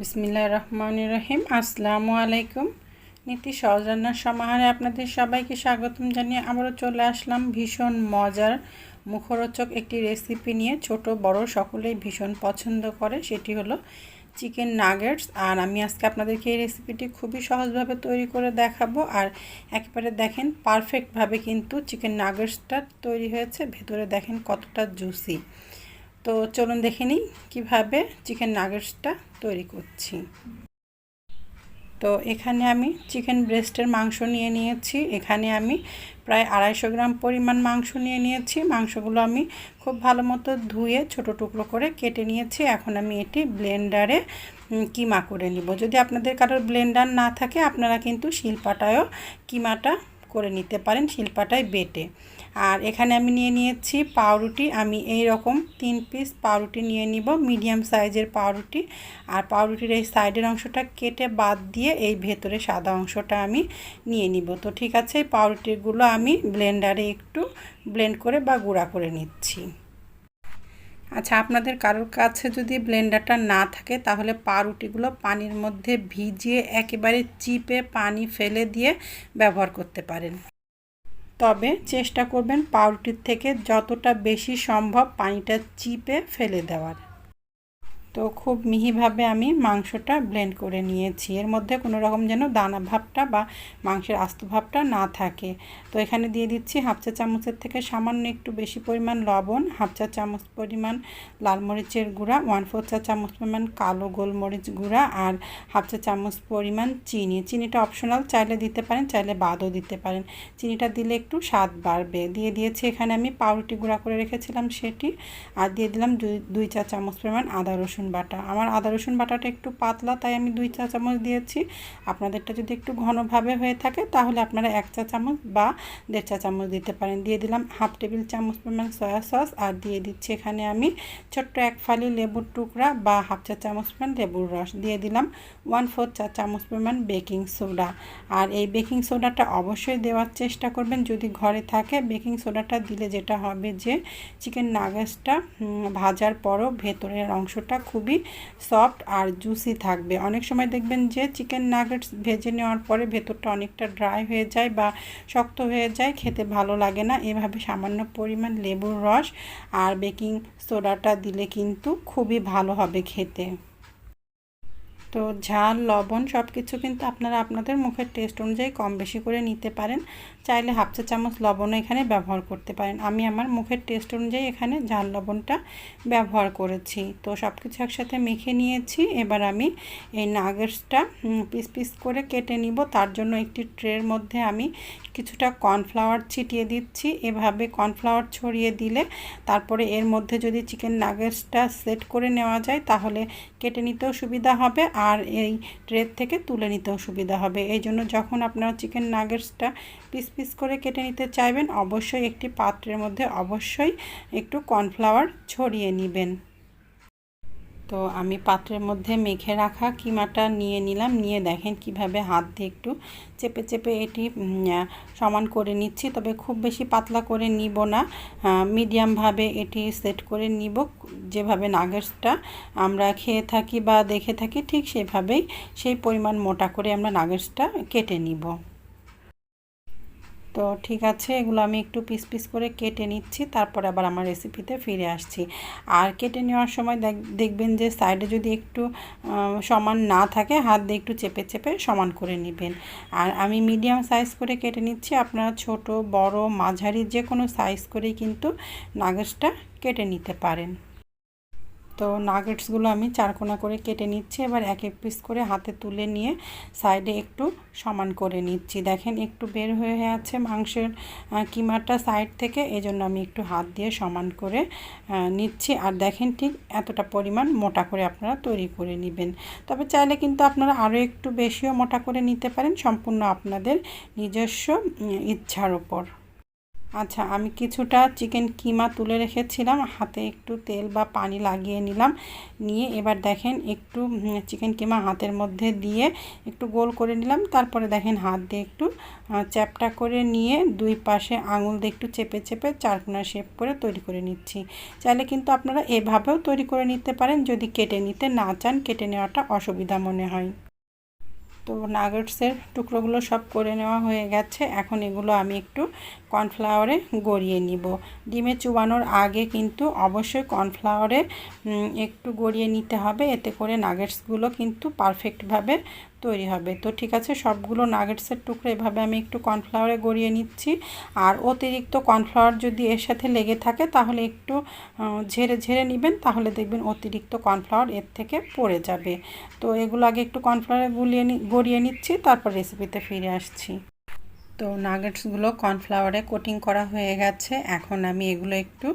বিসমিল্লাহ রহমান রহিম আসসালামু আলাইকুম। নীতি সহজ রান্নার সমাহারে আপনাদের সবাইকে স্বাগতম জানিয়ে আবারও চলে আসলাম ভীষণ মজার, মুখরোচক একটি রেসিপি নিয়ে। ছোট, বড়, সকলেই ভীষণ পছন্দ করে। সেটি হলো চিকেন নাগেটস আর আমি আজকে আপনাদেরকে এই রেসিপিটি খুবই সহজভাবে তৈরি করে দেখাবো। আর একেবারে দেখেন পারফেক্টভাবে কিন্তু চিকেন নাগেটসটা তৈরি হয়েছে। ভেতরে দেখেন কতটা জুসি তো চলুন দেখে নিই কীভাবে চিকেন নাগেটসটা তৈরি করছি। তো এখানে আমি চিকেন ব্রেস্টের মাংস নিয়ে নিয়েছি। এখানে আমি প্রায় আড়াইশো গ্রাম পরিমাণ মাংস নিয়ে নিয়েছি। মাংসগুলো আমি খুব ভালো মতো ধুয়ে ছোট টুকরো করে কেটে নিয়েছি। এখন আমি এটি ব্লেন্ডারে কিমা করে নিব। যদি আপনাদের কারোর ব্লেন্ডার না থাকে, আপনারা কিন্তু শিলপাটায়ও কিমাটা করে নিতে পারেন, শিলপাটায় বেটে। আর এখানে আমি নিয়ে নিয়েছি পাউরুটি। আমি এই রকম তিন পিস পাউরুটি নিয়ে নিব মিডিয়াম সাইজের পাউরুটি। আর পাউরুটির এই সাইডের অংশটা কেটে বাদ দিয়ে এই ভেতরে সাদা অংশটা আমি নিয়ে নিব। তো ঠিক আছে, এই পাউরুটিগুলো আমি ব্লেন্ডারে একটু ব্লেন্ড করে বা গুঁড়া করে নিচ্ছি। আচ্ছা আপনাদের কারোর কাছে যদি ব্লেন্ডারটা না থাকে, তাহলে পাউরুটিগুলো পানির মধ্যে ভিজিয়ে একেবারে চিপে পানি ফেলে দিয়ে ব্যবহার করতে পারেন। তবে চেষ্টা করবেন পাউরুটির থেকে যতটা বেশি সম্ভব পানিটা চিপে ফেলে দেওয়ার। তো খুব মিহিভাবে আমি মাংসটা ব্লেন্ড করে নিয়েছি। এর মধ্যে কোনো রকম যেন দানা ভাবটা বা মাংসের আস্ত ভাবটা না থাকে। তো এখানে দিয়ে দিচ্ছি হাফ চা চামচের থেকে সামান্য একটু বেশি পরিমাণ লবণ, হাফ চা চামচ পরিমাণ লাল মরিচের গুঁড়া ওয়ান ফোর চা চামচ পরিমাণ কালো গোলমরিচ গুঁড়া আর হাফ চা চামচ পরিমাণ চিনি। চিনিটা অপশনাল চাইলে দিতে পারেন, চাইলে বাদও দিতে পারেন। চিনিটা দিলে একটু স্বাদ বাড়বে। দিয়ে দিয়েছি এখানে আমি পাউরুটি গুঁড়া করে রেখেছিলাম সেটি। আর দিয়ে দিলাম দুই চা চামচ পরিমাণ আদা রসুন রসুন বাটা। আমার আদা রসুন বাটাটা একটু পাতলা, তাই আমি দুই চা চামচ দিয়েছি। আপনাদেরটা যদি একটু ঘনভাবে হয়ে থাকে, তাহলে আপনারা এক চা চামচ বা দেড় চা চামচ দিতে পারেন। দিয়ে দিলাম হাফ টেবিল চামচ পরিমাণ সয়া সস, আর দিয়ে দিচ্ছি এখানে আমি ছোট্ট এক ফালি লেবুর টুকরা বা হাফ চা চামচ পরিমাণ লেবুর রস। দিয়ে দিলাম ওয়ান ফোর চা চামচ পরিমাণ বেকিং সোডা। আর এই বেকিং সোডাটা অবশ্যই দেওয়ার চেষ্টা করবেন। যদি ঘরে থাকে, বেকিং সোডাটা দিলে যেটা হবে যে, চিকেন নাগেটসটা ভাজার পরও ভেতরের অংশটা খুবই সফট আর জুসি থাকবে। অনেক সময় দেখবেন যে চিকেন নাগেটস ভেজে নেওয়ার পরে ভেতরটা অনেকটা ড্রাই হয়ে যায় বা শক্ত হয়ে যায়, খেতে ভালো লাগে না। এভাবে সামান্য পরিমাণ লেবুর রস আর বেকিং সোডাটা দিলে কিন্তু খুবই ভালো হবে খেতে। তো ঝাল, লবণ সব কিছু কিন্তু আপনারা আপনাদের মুখের টেস্ট অনুযায়ী কম বেশি করে নিতে পারেন। চাইলে হাফ চা চামচ লবণও এখানে ব্যবহার করতে পারেন। আমি আমার মুখের টেস্ট অনুযায়ী এখানে ঝাল লবণটা ব্যবহার করেছি। তো সব কিছু একসাথে মেখে নিয়েছি। এবার আমি এই নাগেটসটা পিস পিস করে কেটে নিব। তার জন্য একটি ট্রের মধ্যে আমি কিছুটা কর্নফ্লাওয়ার ছিটিয়ে দিচ্ছি। এভাবে কর্নফ্লাওয়ার ছড়িয়ে দিলে তারপরে এর মধ্যে যদি চিকেন নাগেটসটা সেট করে নেওয়া যায়, তাহলে কেটে নিতেও সুবিধা হবে আর এই ট্রের থেকে তুলে নিতেও সুবিধা হবে। এই জন্য যখন আপনারা চিকেন নাগেটসটা পিস পিস করে কেটে নিতে চাইবেন, অবশ্যই একটি পাত্রের মধ্যে অবশ্যই একটু কর্নফ্লাওয়ার ছড়িয়ে নেবেন। তো আমি পাত্রের মধ্যে মেখে রাখা কিমাটা নিয়ে নিলাম, নিয়ে দেখেন কীভাবে হাত দিয়ে একটু চেপে চেপে এটি সমান করে নিচ্ছি। তবে খুব বেশি পাতলা করে নিব না মিডিয়ামভাবে এটি সেট করে নিব। যেভাবে নাগেটসটা আমরা খেয়ে থাকি বা দেখে থাকি, ঠিক সেভাবেই সেই পরিমাণ মোটা করে আমরা নাগেটসটা কেটে নিব। তো ঠিক আছে, এগুলো আমি একটু পিস পিস করে কেটে নিচ্ছি, তারপর আবার আমার রেসিপিতে ফিরে আসছি। আর কেটে নেওয়ার সময় দেখবেন যে সাইডে যদি একটু সমান না থাকে, হাত দিয়ে একটু চেপে চেপে সমান করে নেবেন। আর আমি মিডিয়াম সাইজ করে কেটে নিচ্ছি, আপনারা ছোট, বড়, মাঝারি যে কোনো সাইজ করেই কিন্তু নাগেটসটা কেটে নিতে পারেন। তো নাগেটসগুলো আমি চারকোনা করে কেটে নিচ্ছি। এবার এক এক পিস করে হাতে তুলে নিয়ে সাইডে একটু সমান করে নিচ্ছি। দেখেন একটু বের হয়ে আছে মাংসের কিমাটা সাইড থেকে, এজন্য আমি একটু হাত দিয়ে সমান করে নিচ্ছি। আর দেখেন ঠিক এতটা পরিমাণ মোটা করে আপনারা তৈরি করে নেবেন। তবে চাইলে কিন্তু আপনারা আরও একটু বেশিও মোটা করে নিতে পারেন, সম্পূর্ণ আপনাদের নিজস্ব ইচ্ছার ওপর আচ্ছা আমি কিছুটা চিকেন কিমা তুলে রেখেছিলাম, হাতে একটু তেল বা পানি লাগিয়ে নিলাম। নিয়ে এবার দেখেন একটু চিকেন কিমা হাতের মধ্যে দিয়ে একটু গোল করে নিলাম। তারপরে দেখেন হাত দিয়ে একটু চ্যাপটা করে নিয়ে দুই পাশে আঙুল দিয়ে একটু চেপে চেপে চারকোনা শেপ করে তৈরি করে নিচ্ছি। চাইলে কিন্তু আপনারা এভাবেও তৈরি করে নিতে পারেন, যদি কেটে নিতে না চান, কেটে নেওয়াটা অসুবিধা মনে হয়। তো নাগেটসের টুকরোগুলো সব করে নেওয়া হয়ে গেছে। এখন এগুলো আমি একটু কর্নফ্লাওয়ারে গড়িয়ে নিব। ডিমে চুবানোর আগে কিন্তু অবশ্যই কর্নফ্লাওয়ারে একটু গড়িয়ে নিতে হবে। এতে করে নাগেটসগুলো কিন্তু পারফেক্টভাবে তৈরি হবে। তো ঠিক আছে, সবগুলো নাগেটসের টুকরো এভাবে আমি একটু কর্নফ্লাওয়ারে গড়িয়ে নিচ্ছি। আর অতিরিক্ত কর্নফ্লাওয়ার যদি এর সাথে লেগে থাকে তাহলে একটু ঝেড়ে ঝেড়ে নেবেন। তাহলে দেখবেন অতিরিক্ত কর্নফ্লাওয়ার এর থেকে পড়ে যাবে। তো এগুলো আগে একটু কর্নফ্লাওয়ারে গুলিয়ে গড়িয়ে নিচ্ছি, তারপর রেসিপিতে ফিরে আসছি। তো নাগেটসগুলো কর্নফ্লাওয়ারে কোটিং করা হয়ে গেছে। এখন আমি এগুলো একটু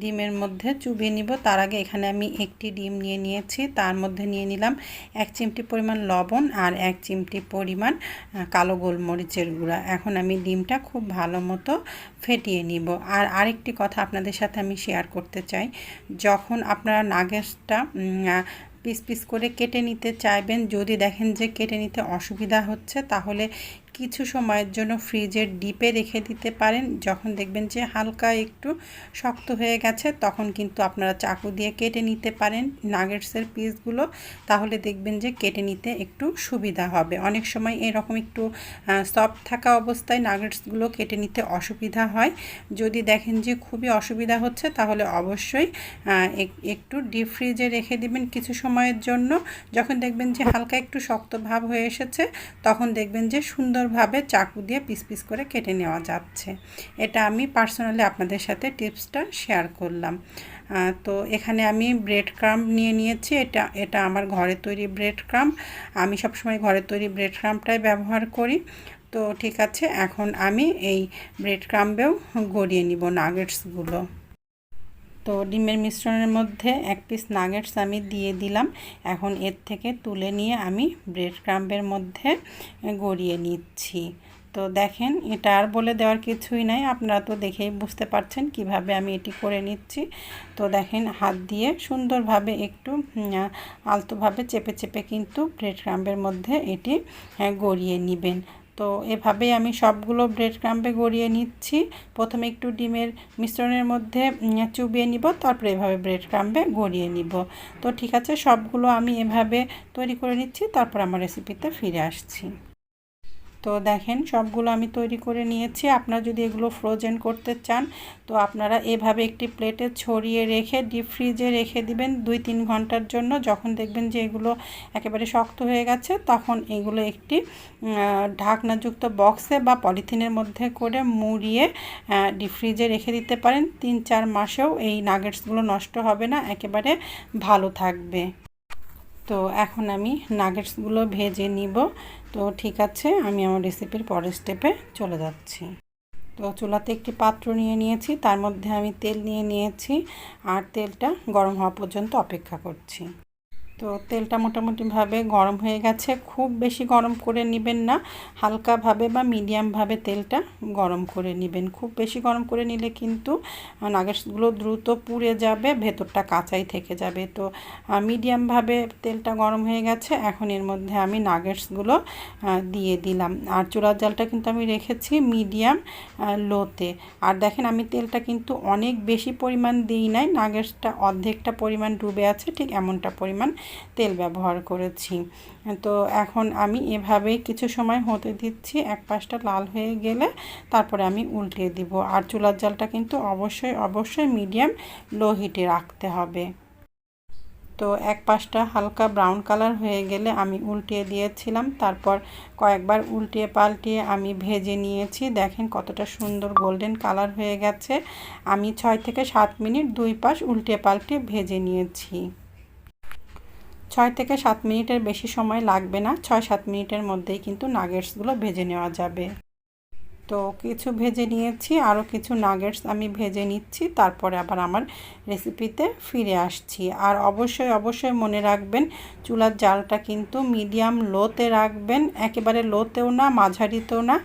ডিমের মধ্যে চুবিয়ে নিব। তার আগে এখানে আমি একটি ডিম নিয়ে নিয়েছি। তার মধ্যে নিয়ে নিলাম এক চিমটি পরিমাণ লবণ আর এক চিমটি পরিমাণ কালো গোলমরিচের গুঁড়া। এখন আমি ডিমটা খুব ভালো মতো ফেটিয়ে নিব। আর আরেকটি কথা আপনাদের সাথে আমি শেয়ার করতে চাই। যখন আপনারা নাগেটসটা পিস পিস করে কেটে নিতে চাইবেন, যদি দেখেন যে কেটে নিতে অসুবিধা হচ্ছে, তাহলে কিছু সময়ের জন্য ফ্রিজের ডিপে রেখে দিতে পারেন। যখন দেখবেন যে হালকা একটু শক্ত হয়ে গেছে, তখন কিন্তু আপনারা চাকু দিয়ে কেটে নিতে পারেন নাগেটসের পিসগুলো। তাহলে দেখবেন যে কেটে নিতে একটু সুবিধা হবে। অনেক সময় এরকম একটু সফট থাকা অবস্থায় নাগেটসগুলো কেটে নিতে অসুবিধা হয়। যদি দেখেন যে খুবই অসুবিধা হচ্ছে, তাহলে অবশ্যই একটু ডিপ ফ্রিজে রেখে দিবেন কিছু সময়ের জন্য। যখন দেখবেন যে হালকা একটু শক্ত ভাব হয়ে এসেছে, তখন দেখবেন যে সুন্দর সুন্দরভাবে চাকু দিয়ে পিস পিস করে কেটে নেওয়া যাচ্ছে। এটা আমি পার্সোনালি আপনাদের সাথে টিপসটা শেয়ার করলাম। তো এখানে আমি ব্রেড ক্রাম্প নিয়ে নিয়েছি। এটা এটা আমার ঘরে তৈরি ব্রেড ক্রাম্প আমি সবসময় ঘরে তৈরি ব্রেড ক্রাম্পটাই ব্যবহার করি। তো ঠিক আছে, এখন আমি এই ব্রেড ক্রাম্পেও গড়িয়ে নিব নাগেটসগুলো তো ডিমের মিশ্রণের মধ্যে এক পিস নাগেটস আমি দিয়ে দিলাম। এখন এর থেকে তুলে নিয়ে আমি ব্রেড ক্রাম্পের মধ্যে গড়িয়ে নিচ্ছি। তো দেখেন, এটা আর বলে দেওয়ার কিছুই নাই। আপনারা তো দেখেই বুঝতে পারছেন কীভাবে আমি এটি করে নিচ্ছি। তো দেখেন, হাত দিয়ে সুন্দরভাবে একটু আলতোভাবে চেপে চেপে কিন্তু ব্রেড ক্রাম্পের মধ্যে এটি গড়িয়ে নেবেন। তো এভাবেই আমি সবগুলো ব্রেড ক্রাম্পে গড়িয়ে নিচ্ছি। প্রথমে একটু ডিমের মিশ্রণের মধ্যে চুবিয়ে নিব, তারপরে এভাবে ব্রেড ক্রাম্পে গড়িয়ে নিব। তো ঠিক আছে, সবগুলো আমি এভাবে তৈরি করে নিচ্ছি, তারপর আমার রেসিপিতে ফিরে আসছি। তো দেখেন সবগুলো আমি তৈরি করে নিয়েছি। আপনারা যদি এগুলো ফ্রোজেন করতে চান, তো আপনারা এভাবে একটি প্লেটে ছড়িয়ে রেখে ডিপ ফ্রিজে রেখে দিবেন দুই তিন ঘণ্টার জন্য। যখন দেখবেন যে এগুলো একেবারে শক্ত হয়ে গেছে, তখন এগুলো একটি ঢাকনাযুক্ত বক্সে বা পলিথিনের মধ্যে করে মুড়িয়ে ডিপ ফ্রিজে রেখে দিতে পারেন। তিন চার মাসেও এই নাগেটসগুলো নষ্ট হবে না, একেবারে ভালো থাকবে। তো এখন আমি নাগেটসগুলো ভেজে নিব। তো ঠিক আছে, আমি আমার রেসিপির পরের স্টেপে চলে যাচ্ছি। তো চুলাতে একটি পাত্র নিয়ে নিয়েছি, তার মধ্যে আমি তেল নিয়ে নিয়েছি, আর তেলটা গরম হওয়া পর্যন্ত অপেক্ষা করছি। তো তেলটা মোটামুটিভাবে গরম হয়ে গেছে। খুব বেশি গরম করে নেবেন না। হালকাভাবে বা মিডিয়ামভাবে তেলটা গরম করে নেবেন। খুব বেশি গরম করে নিলে কিন্তু নাগেটসগুলো দ্রুত পুড়ে যাবে, ভেতরটা কাঁচাই থেকে যাবে। তো মিডিয়ামভাবে তেলটা গরম হয়ে গেছে। এখন এর মধ্যে আমি নাগেটসগুলো দিয়ে দিলাম। আর চুলার জালটা কিন্তু আমি রেখেছি মিডিয়াম লোতে। আর দেখেন আমি তেলটা কিন্তু অনেক বেশি পরিমাণ দিই নাই। নাগেটসটা অর্ধেকটা পরিমাণ ডুবে আছে, ঠিক এমনটা পরিমাণ। তেল ব্যবহার করেছি। তো এখন আমি এভাবেই কিছু সময় হতে দিচ্ছি, এক পাশটা লাল হয়ে গেলে তারপরে আমি উল্টিয়ে দিব। আর চুলার জালটা কিন্তু অবশ্যই অবশ্যই মিডিয়াম, লো হিটে রাখতে হবে। তো এক পাশটা হালকা ব্রাউন কালার হয়ে গেলে আমি উল্টিয়ে দিয়েছিলাম। তারপর কয়েকবার উল্টিয়ে পাল্টিয়ে আমি ভেজে নিয়েছি। দেখেন কতটা সুন্দর গোল্ডেন কালার হয়ে গেছে। আমি ছয় থেকে সাত মিনিট দুই পাশ উল্টিয়ে পাল্টিয়ে ভেজে নিয়েছি। ছয় থেকে সাত মিনিটের বেশি সময় লাগবে না। ছয় সাত মিনিটের মধ্যেই কিন্তু নাগেটসগুলো ভেজে নেওয়া যাবে। তো কিছু ভেজে নিয়েছি, আরও কিছু নাগেটস আমি ভেজে নিচ্ছি, তারপরে আবার আমার রেসিপিতে ফিরে আসছি। আর অবশ্যই অবশ্যই মনে রাখবেন, চুলার জালটা কিন্তু মিডিয়াম লোতে রাখবেন, একেবারে লোতেও না, মাঝারিতেও না,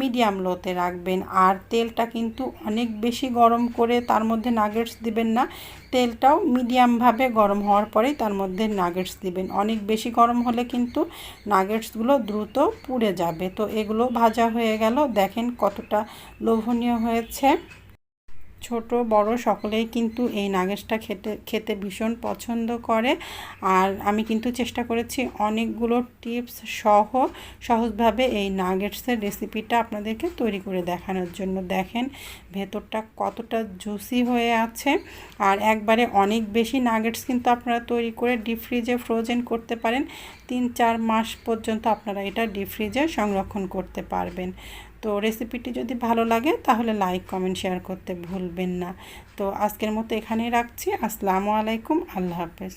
মিডিয়াম লোতে রাখবেন। আর তেলটা কিন্তু অনেক বেশি গরম করে তার মধ্যে নাগেটস দিবেন না তেলটাও মিডিয়ামভাবে গরম হওয়ার পরেই তার মধ্যে নাগেটস দিবেন। অনেক বেশি গরম হলে কিন্তু নাগেটসগুলো দ্রুত পুড়ে যাবে। তো এগুলো ভাজা হয়ে গেল। দেখেন কতটা লোভনীয় হয়েছে। ছোট, বড় সকলেই কিন্তু এই নাগেটসটা খেতে খেতে ভীষণ পছন্দ করে। আর আমি কিন্তু চেষ্টা করেছি অনেকগুলো টিপস সহ সহজভাবে এই নাগেটসের রেসিপিটা আপনাদেরকে তৈরি করে দেখানোর জন্য। দেখেন ভেতরটা কতটা জুসি হয়ে আছে। আর একবারে অনেক বেশি নাগেটস কিন্তু আপনারা তৈরি করে ডিপ ফ্রিজে ফ্রোজেন করতে পারেন। তিন, চার মাস পর্যন্ত আপনারা এটা ডিপ ফ্রিজে সংরক্ষণ করতে পারবেন। তো রেসিপিটি যদি ভালো লাগে, তাহলে লাইক কমেন্ট শেয়ার করতে ভুলবেন না। তো আজকের মতো এখানেই রাখছি। আসসালামু আলাইকুম। আল্লাহ হাফেজ।